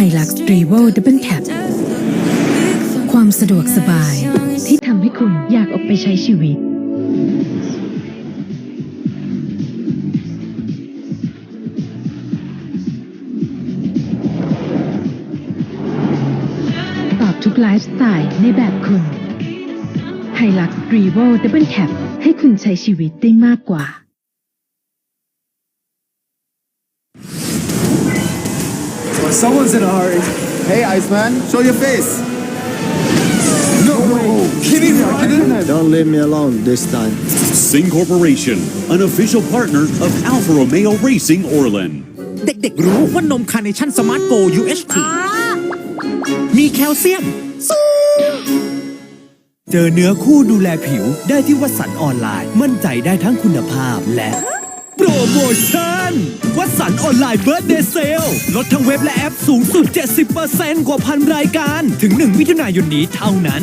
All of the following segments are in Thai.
v o Double Cap ความสะดวกสบายที่ทำให้คุณอยากออกไปใช้ชีวิต ตอบทุกไลฟ์สไตล์ในแบบคุณไฮลักรีโวดับเบิลแคปให้คุณใช้ชีวิตได้มากกว่า Someone's in a hurry. Hey, Iceman, show your face. No way. Kimi Räikkönen. Don't leave me alone this time. Sing Corporation, an official partner of Alfa Romeo Racing Orland. เด็กๆรู้ว่านมคาร์เนชั่นสมาร์ทโก UHT มีแคลเซียม สูง เจอเนื้อคู่ดูแลผิวได้ที่วัสันออนไลน์ มั่นใจได้ทั้งคุณภาพและโป รโมชั่นวัสันออนไลน์เบิร์ดเดย์เซลลดทั้งเว็บและแอปสูงสุด 70%กว่าพันรายการ ถึง 1 มิถุนายนนี้เท่านั้น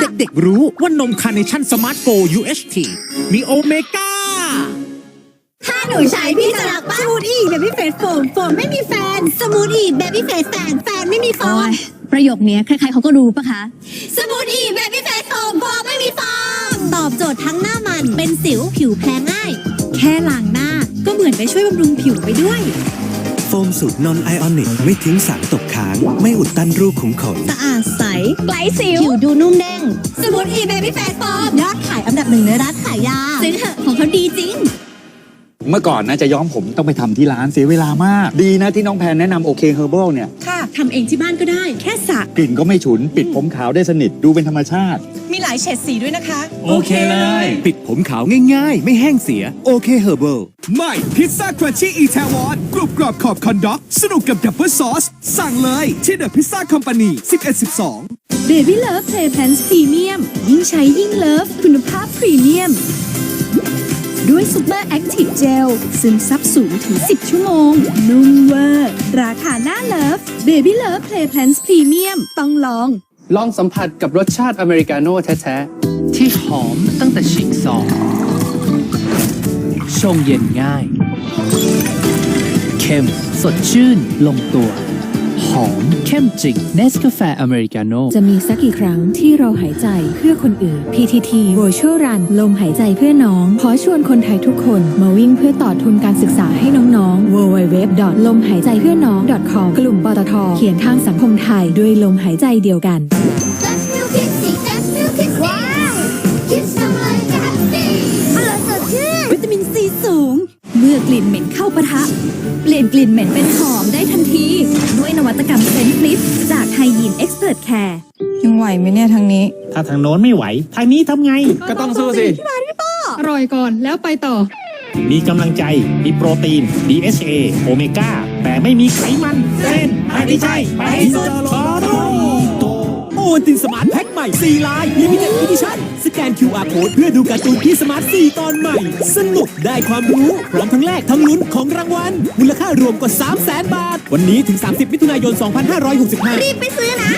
เด็กๆรู้ว่านมคาร์เนชั่นสมาร์ทโก UHT มีโอเมก้า ถ้าหนูใช้พี่จะรักปะสมูทอีแบบพี่เฟสโฟมโฟมไม่มีแฟน สมูทอีแบบพี่เฟสแฟนแฟนไม่มีโฟโอ้มยประโยคนี้ใครๆเขาก็รู้ปะคะ สมูทอีแบบพี่เฟสโฟมโฟมไม่มีฟองตอบโจทย์ทั้งหน้ามั น เป็นสิวผิวแพ้ง่าย แค่ล้างหน้าก็เหมือนไปช่วยบำรุงผิวไปด้วย โฟมสูตรนอนไอออนิกไม่ทิ้งสารตกค้าง ไม่อุดตันรูขุมขน สะอาดใสไกลสิว ผิวดูนุ่มเด้ง สมูทอีแบบพี่เฟสโฟมยอดขายอันดับหนึ่งในร้านขายยาซื้อเถอะของเขาดีจริงเมื่อก่อนนะจะย้อมผมต้องไปทำที่ร้านเสียเวลามาก ดีนะที่น้องแพนแนะนำโอเคเฮอร์เบิลเนี่ย ค่ะทำเองที่บ้านก็ได้ แค่สระกลิ่นก็ไม่ฉุน ปิดผมขาวได้สนิทดูเป็นธรรมชาติ มีหลายเฉดสีด้วยนะคะ โอเคเลย ปิดผมขาวง่ายๆ ไม่แห้งเสีย โอเคเฮอร์เบิลใหม่พิซซ่าครันชี่อีแทวอนกรุบกรอบขอบคอนด็อก สนุกกับดับเบิลซอส สั่งเลยที่เดอะพิซซ่าคอมพานี1112 Baby Love Play Pants Premium ยิ่งใช้ยิ่งเลิฟคุณภาพพรีเมียมด้วยซูเปอร์แอคทีฟเจลซึมซับสูงถึง 10 ชั่วโมง นุ่มเวอร์ ราคาหน้าเลิฟ Baby Love Play Pants Premium ต้องลอง ลองสัมผัสกับรสชาติอเมริกาโน่แท้ๆ ที่หอมตั้งแต่ฉีกซองชงเย็นง่าย เข้มสดชื่นลงตัว หอมเข้มจริงเนสกาแฟอเมริกาโน่จะมีสักกี่ครั้งที่เราหายใจเพื่อคนอื่น PTT Virtual Run ลมหายใจเพื่อน้อง ขอชวนคนไทยทุกคนมาวิ่งเพื่อต่อทุนการศึกษาให้น้องๆ www. ลมหายใจเพื่อน้อง .com กลุ่มปตทเขียนทางสังคมไทยด้วยลมหายใจเดียวกัน Just feel kissy Just feel kissy ว้าวคิดทำอะไรกันสิอร่อยสดชื่นวิตามินซีสูง เมื่อกลิ่นเหม็นเข้าปะทะ เปลี่ยนกลิ่นเหม็นเป็นหอมได้ทันทีด้ วยนวัตกรรมเซนฟลิปจากไฮยีนเอ็กซ์เพรสแคร์ยังไหวไหมเนี่ยทางนี้ ถ้าทางโน้นไม่ไหว ทางนี้ทำไง ก็ต้องสู้สิอร่อยก่อนแล้วไปต่อ มีกำลังใจ มีโปรตีน DHA โอเมก้า แต่ไม่มีไขมัน เส้นไม่ใช่ไปให้สุดขอโทษโอ วันตินสมาร์ทแพ็คใหม่4ลายลิมิเต็ดอีดิชั่นสแกน QR Code เพื่อดูการ์ตูนที่สมาร์ท4ตอนใหม่ สนุกได้ความรู้ พร้อมทั้งแลกทั้งลุ้นของรางวัล มูลค่ารวมกว่า 3 0 0 0 0 0บาท วันนี้ถึง 30 มิถุนายน 2565 รีบไปซื้อนะ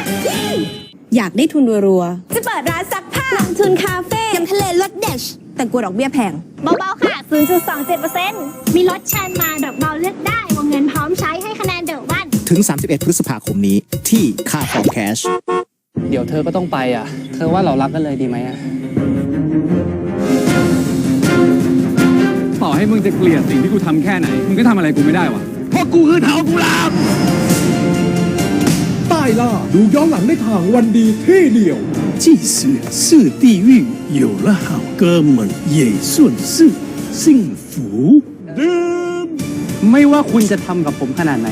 อยากได้ทุนรัวจะเปิดร้านซักผ้าๆลงทุนคาเฟ่ยังทะเลรถเดชแต่กลัวดอกเบี้ยแพงเบาๆค่ะ 0.27%มีรถเชิญมาดอกเบาเลือกได้วงเงินพร้อมใช้ให้คะแนนเดอะวัน ถึง 31 พฤษภาคมนี้ที่ค่าคอมแคช เดี๋ยวเธอก็ต้องไปอ่ะ เธอว่าเรารักกันเลยดีไหมอ่ะ ต่อให้มึงจะเกลียดสิ่งที่กูทำแค่ไหน มึงก็ทำอะไรกูไม่ได้วะเพราะกูคือเถากุหลาบ ใต้ล่า ดูย้อนหลังได้ทางวันดีที่เดียว即使是地狱，有了好哥们也算是幸福。 ไม่ว่าคุณจะทำกับผมขนาดไหน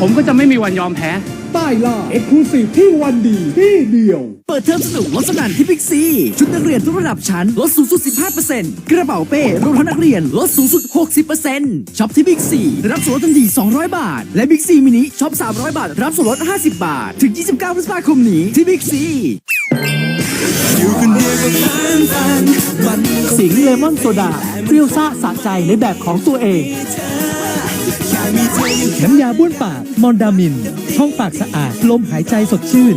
ผมก็จะไม่มีวันยอมแพ้ใต้ล่า เอ็กซ์คลูซีฟที่วันดีที่เดียว เปิดเทอมสนุกลดสนั่นที่บิ๊กซี ชุดนักเรียนทุกระดับชั้นลดสูงสุด 15%กระเป๋าเป้รองเท้านักเรียนลดสูงสุด 60%ช็อปที่บิ๊กซีรับส่วนลดทันที 200 บาท และบิ๊กซีมินิช็อป 300 บาท รับส่วนลด 50 บาท ถึง 29 พฤษภาคมนี้ที่บิ๊กซีสิงเลมอนโซดาเปรี้ยวซ่าสะใจในแบบของตัวเอง น้ำยาบ้วนปาก มอนดามิน ช่องปากสะอาด ลมหายใจสดชื่น